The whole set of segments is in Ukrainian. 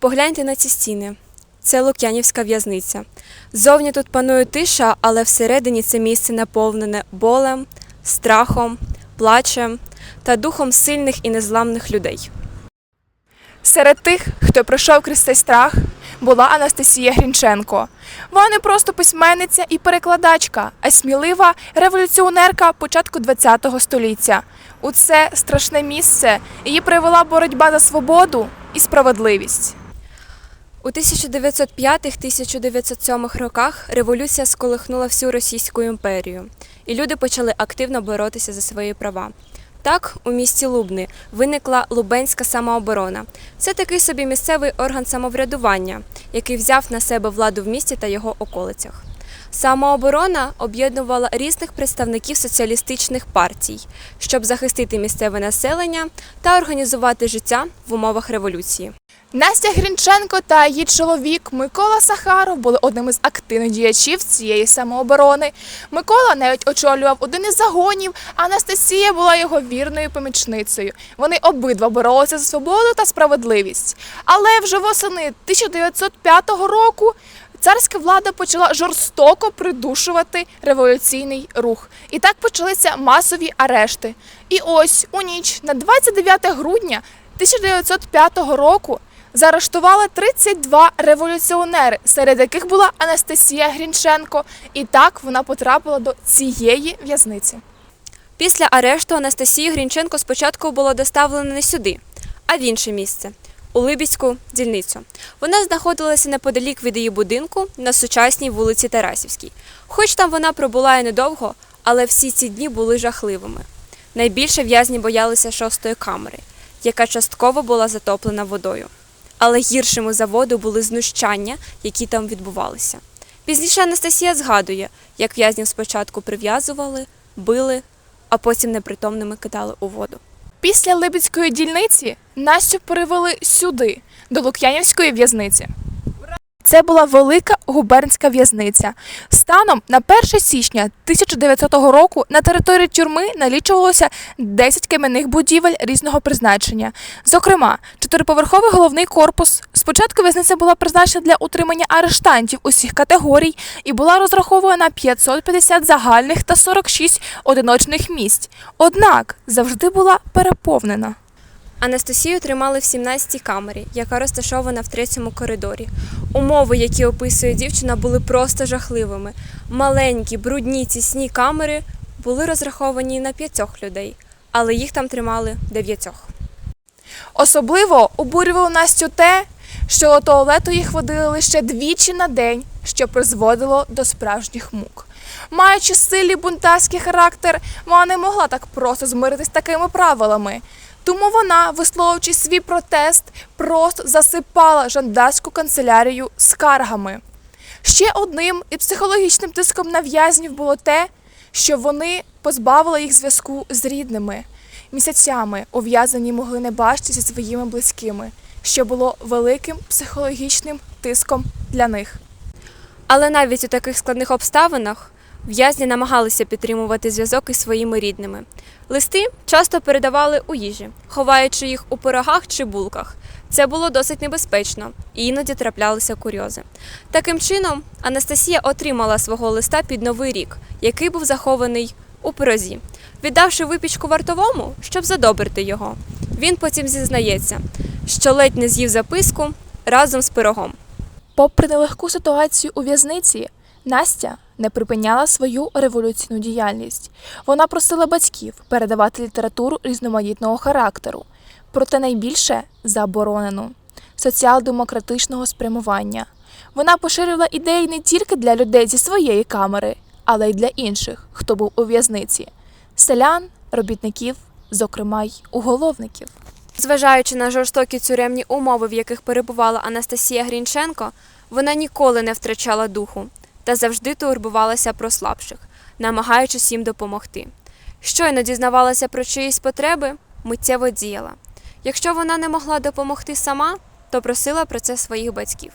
Погляньте на ці стіни. Це Лук'янівська в'язниця. Зовні тут панує тиша, але всередині це місце наповнене болем, страхом, плачем та духом сильних і незламних людей. Серед тих, хто пройшов крізь цей страх, була Анастасія Грінченко. Вона не просто письменниця і перекладачка, а смілива революціонерка початку ХХ століття. У це страшне місце її привела боротьба за свободу і справедливість. У 1905-1907 роках революція сколихнула всю Російську імперію, і люди почали активно боротися за свої права. Так, у місті Лубни виникла Лубенська самооборона. Це такий собі місцевий орган самоврядування, який взяв на себе владу в місті та його околицях. Самооборона об'єднувала різних представників соціалістичних партій, щоб захистити місцеве населення та організувати життя в умовах революції. Настя Грінченко та її чоловік Микола Сахаров були одним із активних діячів цієї самооборони. Микола навіть очолював один із загонів, а Анастасія була його вірною помічницею. Вони обидва боролися за свободу та справедливість. Але вже восени 1905 року царська влада почала жорстоко придушувати революційний рух. І так почалися масові арешти. І ось у ніч на 29 грудня 1905 року заарештували 32 революціонери, серед яких була Анастасія Грінченко. І так вона потрапила до цієї в'язниці. Після арешту Анастасію Грінченко спочатку було доставлено не сюди, а в інше місце у Либідську дільницю. Вона знаходилася неподалік від її будинку на сучасній вулиці Тарасівській. Хоч там вона пробула і недовго, але всі ці дні були жахливими. Найбільше в'язні боялися шостої камери, яка частково була затоплена водою. Але гіршими за воду були знущання, які там відбувалися. Пізніше Анастасія згадує, як в'язнів спочатку прив'язували, били, а потім непритомними кидали у воду. Після Либідської дільниці Настю перевели сюди, до Лук'янівської в'язниці. Це була велика губернська в'язниця. Станом на 1 січня 1900 року на території тюрми налічувалося 10 кам'яних будівель різного призначення. Зокрема, чотириповерховий головний корпус. Спочатку в'язниця була призначена для утримання арештантів усіх категорій і була розрахована на 550 загальних та 46 одиночних місць. Однак завжди була переповнена. Анастасію тримали в 17-й камері, яка розташована в третьому коридорі. Умови, які описує дівчина, були просто жахливими. Маленькі, брудні, тісні камери були розраховані на п'ятьох людей, але їх там тримали дев'ятьох. Особливо обурювало Настю те, що до туалету їх водили лише двічі на день, що призводило до справжніх мук. Маючи сильний бунтарський характер, вона не могла так просто змиритись з такими правилами. Тому вона, висловлюючи свій протест, просто засипала жандарську канцелярію скаргами. Ще одним і психологічним тиском на в'язнів було те, що вони позбавили їх зв'язку з рідними. Місяцями ув'язані могли не бачити зі своїми близькими, що було великим психологічним тиском для них. Але навіть у таких складних обставинах в'язні намагалися підтримувати зв'язок із своїми рідними. Листи часто передавали у їжі, ховаючи їх у пирогах чи булках. Це було досить небезпечно, і іноді траплялися курйози. Таким чином, Анастасія отримала свого листа під новий рік, який був захований у пирозі, віддавши випічку вартовому, щоб задобрити його. Він потім зізнається, що ледь не з'їв записку разом з пирогом. Попри нелегку ситуацію у в'язниці, Настя не припиняла свою революційну діяльність. Вона просила батьків передавати літературу різноманітного характеру, проте найбільше заборонену соціал-демократичного спрямування. Вона поширювала ідеї не тільки для людей зі своєї камери, але й для інших, хто був у в'язниці селян, робітників, зокрема й уголовників. Зважаючи на жорстокі тюремні умови, в яких перебувала Анастасія Грінченко, вона ніколи не втрачала духу та завжди турбувалася про слабших, намагаючись їм допомогти. Щойно дізнавалася про чиїсь потреби, миттєво діяла. Якщо вона не могла допомогти сама, то просила про це своїх батьків.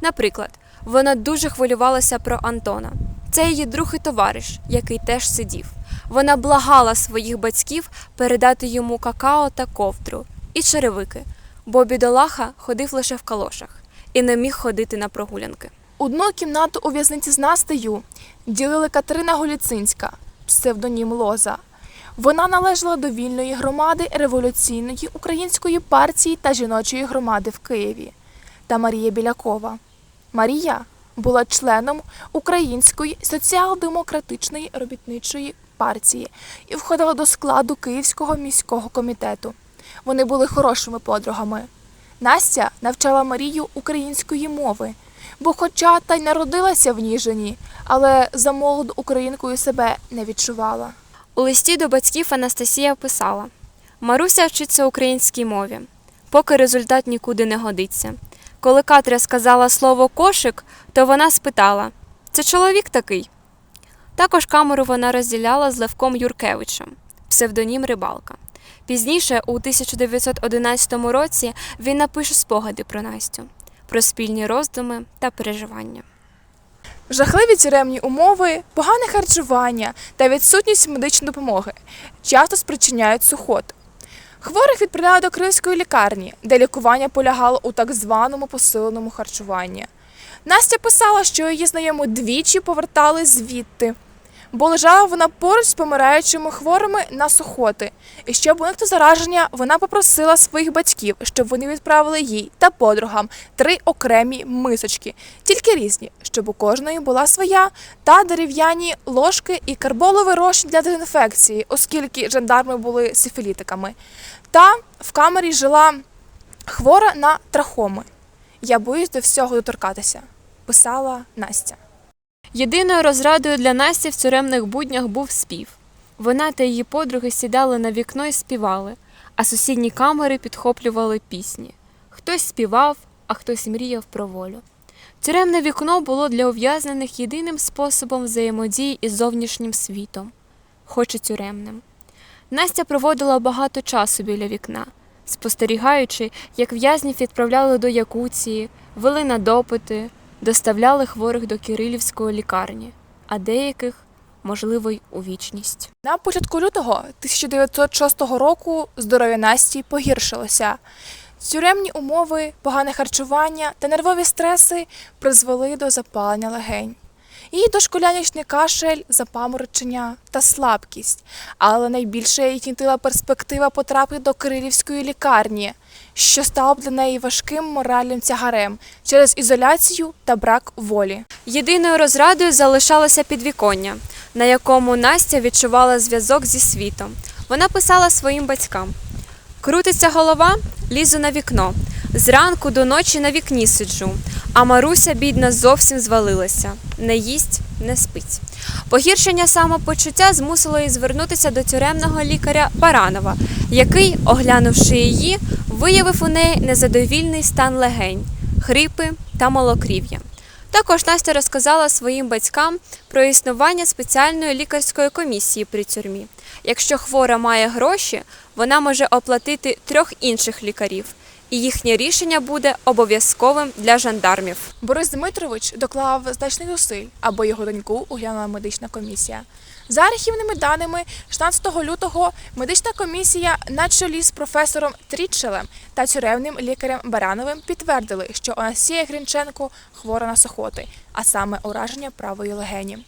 Наприклад, вона дуже хвилювалася про Антона. Це її друг і товариш, який теж сидів. Вона благала своїх батьків передати йому какао та ковдру і черевики, бо бідолаха ходив лише в калошах і не міг ходити на прогулянки. Одну кімнату у в'язниці з Настею ділили Катерина Голіцинська, псевдонім Лоза. Вона належала до вільної громади революційної української партії та жіночої громади в Києві та Марія Білякова. Марія була членом Української соціал-демократичної робітничої партії і входила до складу Київського міського комітету. Вони були хорошими подругами. Настя навчала Марію української мови, бо, хоча та й народилася в Ніжині, але за молоду українкою себе не відчувала. У листі до батьків Анастасія писала: Маруся вчиться українській мові, поки результат нікуди не годиться. Коли Катря сказала слово кошик, то вона спитала: Це чоловік такий? Також камеру вона розділяла з Левком Юркевичем, псевдонім Рибалка. Пізніше, у 1911 році, він напише спогади про Настю, про спільні роздуми та переживання. Жахливі тюремні умови, погане харчування та відсутність медичної допомоги часто спричиняють сухоти. Хворих відправляли до київської лікарні, де лікування полягало у так званому посиленому харчуванні. Настя писала, що її знайомі двічі повертали звідти, бо лежала вона поруч з помираючими хворими на сухоти. І щоб уникнути зараження, вона попросила своїх батьків, щоб вони відправили їй та подругам три окремі мисочки, тільки різні, щоб у кожної була своя, та дерев'яні ложки і карболовий розчин для дезінфекції, оскільки жандарми були сифілітиками. Та в камері жила хвора на трахоми. Я боюсь до всього доторкатися, писала Настя. Єдиною розрадою для Насті в тюремних буднях був спів. Вона та її подруги сідали на вікно і співали, а сусідні камери підхоплювали пісні. Хтось співав, а хтось мріяв про волю. Тюремне вікно було для ув'язнених єдиним способом взаємодії із зовнішнім світом, хоч і тюремним. Настя проводила багато часу біля вікна, спостерігаючи, як в'язнів відправляли до Якуції, вели на допити, доставляли хворих до Кирилівської лікарні, а деяких, можливо, й у вічність. На початку лютого 1906 року здоров'я Насті погіршилося. Тюремні умови, погане харчування та нервові стреси призвели до запалення легень. Її дошколянічний кашель, запаморочення та слабкість, але найбільше її тінтила перспектива потрапити до Кирилівської лікарні, що стало для неї важким моральним тягарем через ізоляцію та брак волі. Єдиною розрадою залишалося підвіконня, на якому Настя відчувала зв'язок зі світом. Вона писала своїм батькам: Крутиться голова, лізу на вікно. Зранку до ночі на вікні сиджу, а Маруся, бідна, зовсім звалилася. Не їсть, не спить. Погіршення самопочуття змусило її звернутися до тюремного лікаря Баранова, який, оглянувши її, виявив у неї незадовільний стан легень, хрипи та малокрів'я. Також Настя розказала своїм батькам про існування спеціальної лікарської комісії при тюрмі. Якщо хвора має гроші, вона може оплатити трьох інших лікарів, і їхнє рішення буде обов'язковим для жандармів. Борис Дмитрович доклав значних зусиль, аби його доньку оглянула медична комісія. За архівними даними, 16 лютого медична комісія на чолі з професором Трітчелем та тюремним лікарем Барановим підтвердили, що Анасія Грінченко хвора на сухоти, а саме ураження правої легені.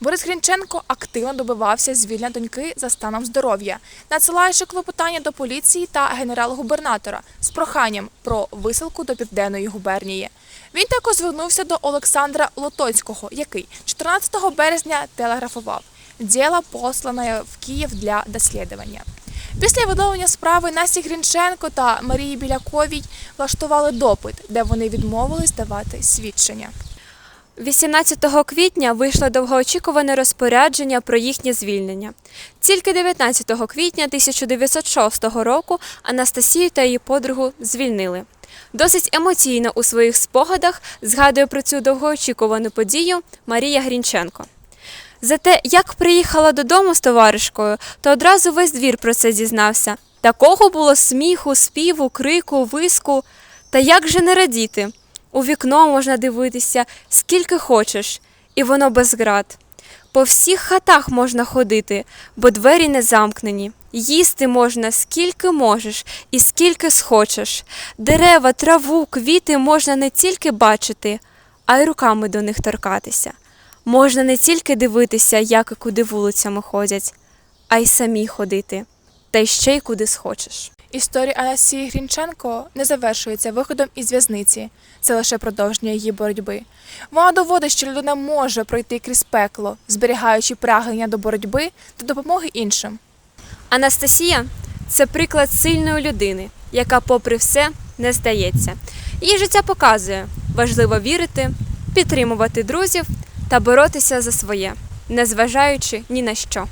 Борис Грінченко активно добивався звільнення доньки за станом здоров'я, надсилаючи клопотання до поліції та генерал-губернатора з проханням про висилку до південної губернії. Він також звернувся до Олександра Лотоцького, який 14 березня телеграфував «Діло послане в Київ для дослідження». Після видовлення справи Насті Грінченко та Марії Біляковій влаштували допит, де вони відмовились давати свідчення. 18 квітня вийшло довгоочікуване розпорядження про їхнє звільнення. Тільки 19 квітня 1906 року Анастасію та її подругу звільнили. Досить емоційно у своїх спогадах згадує про цю довгоочікувану подію Марія Грінченко. Зате, як приїхала додому з товаришкою, то одразу весь двір про це дізнався. Такого було сміху, співу, крику, виску. Та як же не радіти? У вікно можна дивитися скільки хочеш, і воно без град. По всіх хатах можна ходити, бо двері не замкнені. Їсти можна скільки можеш і скільки схочеш. Дерева, траву, квіти можна не тільки бачити, а й руками до них торкатися. Можна не тільки дивитися, як і куди вулицями ходять, а й самі ходити, та й ще й куди схочеш. Історія Анасії Грінченко не завершується виходом із в'язниці. Це лише продовження її боротьби. Вона доводить, що людина може пройти крізь пекло, зберігаючи прагнення до боротьби та допомоги іншим. Анастасія це приклад сильної людини, яка, попри все, не здається. Її життя показує важливо вірити, підтримувати друзів та боротися за своє, незважаючи ні на що.